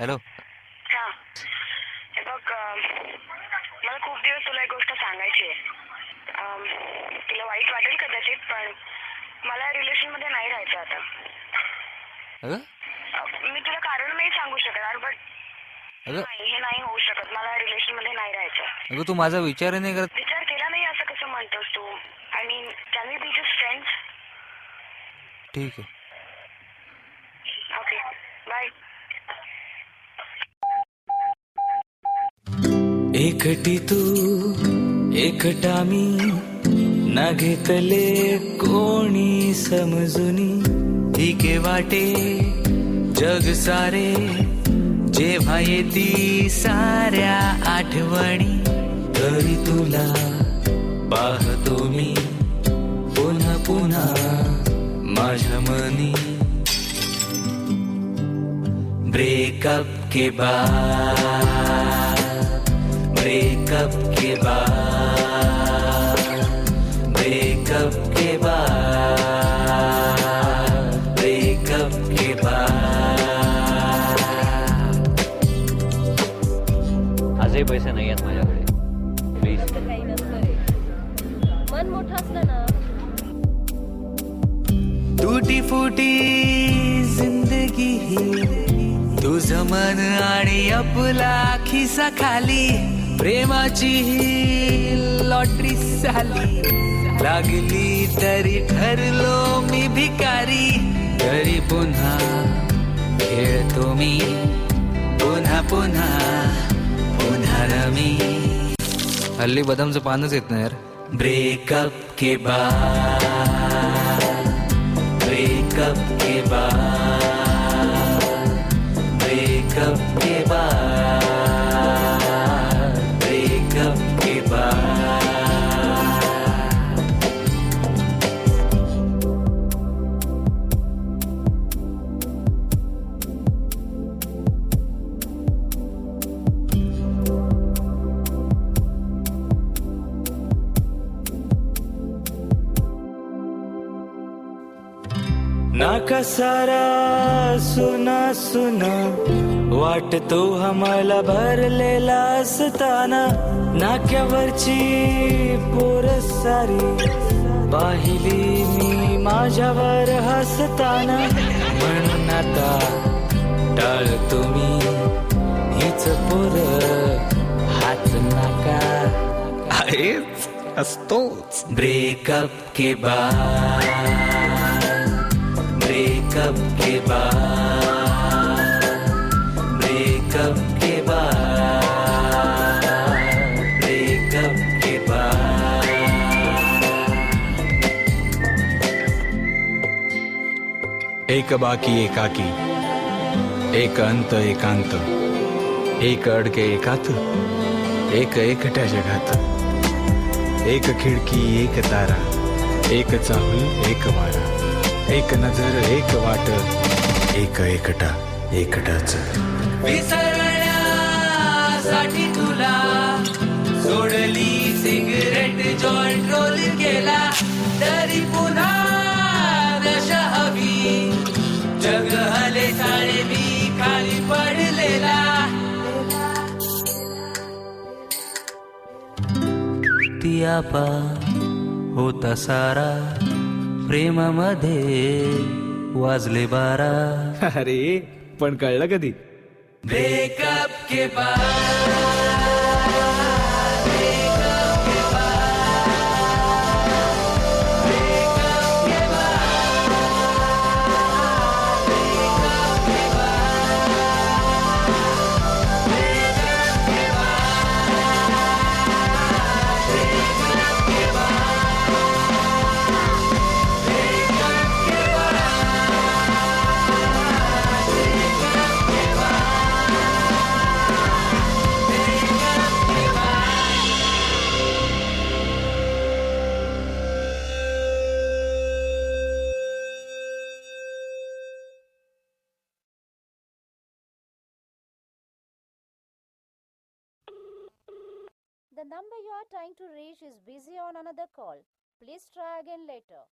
Hello. हा. हे बघ अं, मला खूप दिवस तुला एक गोष्ट सांगायची आहे. अं, तुला वाईट वाटेल कदाचित पण मला रिलेशनमध्ये नाही राहायचं आता. अगं? अं, मी तुला कारण नाही सांगू शकणार बट अगं? नाही हे नाही होऊ शकत. मला रिलेशनमध्ये नाही राहायचं. अगं तू माझा विचार नाही करत? विचार केला नाही असं कसं म्हणतोस तू? I mean can be just friends ठीक आहे. एकटी तू एकटा मी ना घेतले कोणी समजुनी. ठीके वाटे जग सारे जेव्हा येती साऱ्या आठवणी. तरी तुला पाहतो मी पुन्हा पुन्हा माझ्या मनी. ब्रेकअप के बाद. ब्रेकअप के बाद ब्रेकअप के बाद ब्रेकअप के बाद। आजही पैसे नाही आहेत माझ्याकडे. प्लीज असं काही नसतं रे मन मोठं असलं ना. टूटी फुटी जिंदगी ही. तुझ मन आणि आपला खिसा खाली. प्रेमाची ही लॉटरी झाली लागली तरी ठरलो मी भिकारी. तरी पुन्हा खेळतो मी. पुन्हा पुन्हा पुन्हा रमी. हल्ली बदामचं पानच येत नाही यार. ब्रेकअप के बाद. ब्रेकअप के बाद. नाका सारा सुना सुना वाटतो आम्हाला भरलेला असताना. नाक्यावरची पोर सारी पाहिली मी माझ्यावर हसताना. म्हणून आता टाळतो मी हीच पोर हाच नाका. आहेच असतोच. ब्रेकअप के बाद. ब्रेकअप के बाद ब्रेकअप के बाद ब्रेकअप के बाद। एक बाकी एकाकी एक अंत एकांत एक अडके एकात एक एकट्या जगात एक खिडकी, एक तारा, एक चाहूल, एक वारा। एक नजर एक वाट. एक एकटा एकटाच. विसरण्यासाठी तुला सोडली सिगरेट जॉईंट रोल केला. तरी पुन्हा नशा हवी. जग हले साळे मी खाली पडलेला. ती आपा होता सारा. प्रेमामध्ये वाजले बारा. अरे पण कळलं कधी? ब्रेकअप के बाद. The number you are trying to reach is busy on another call. Please try again later.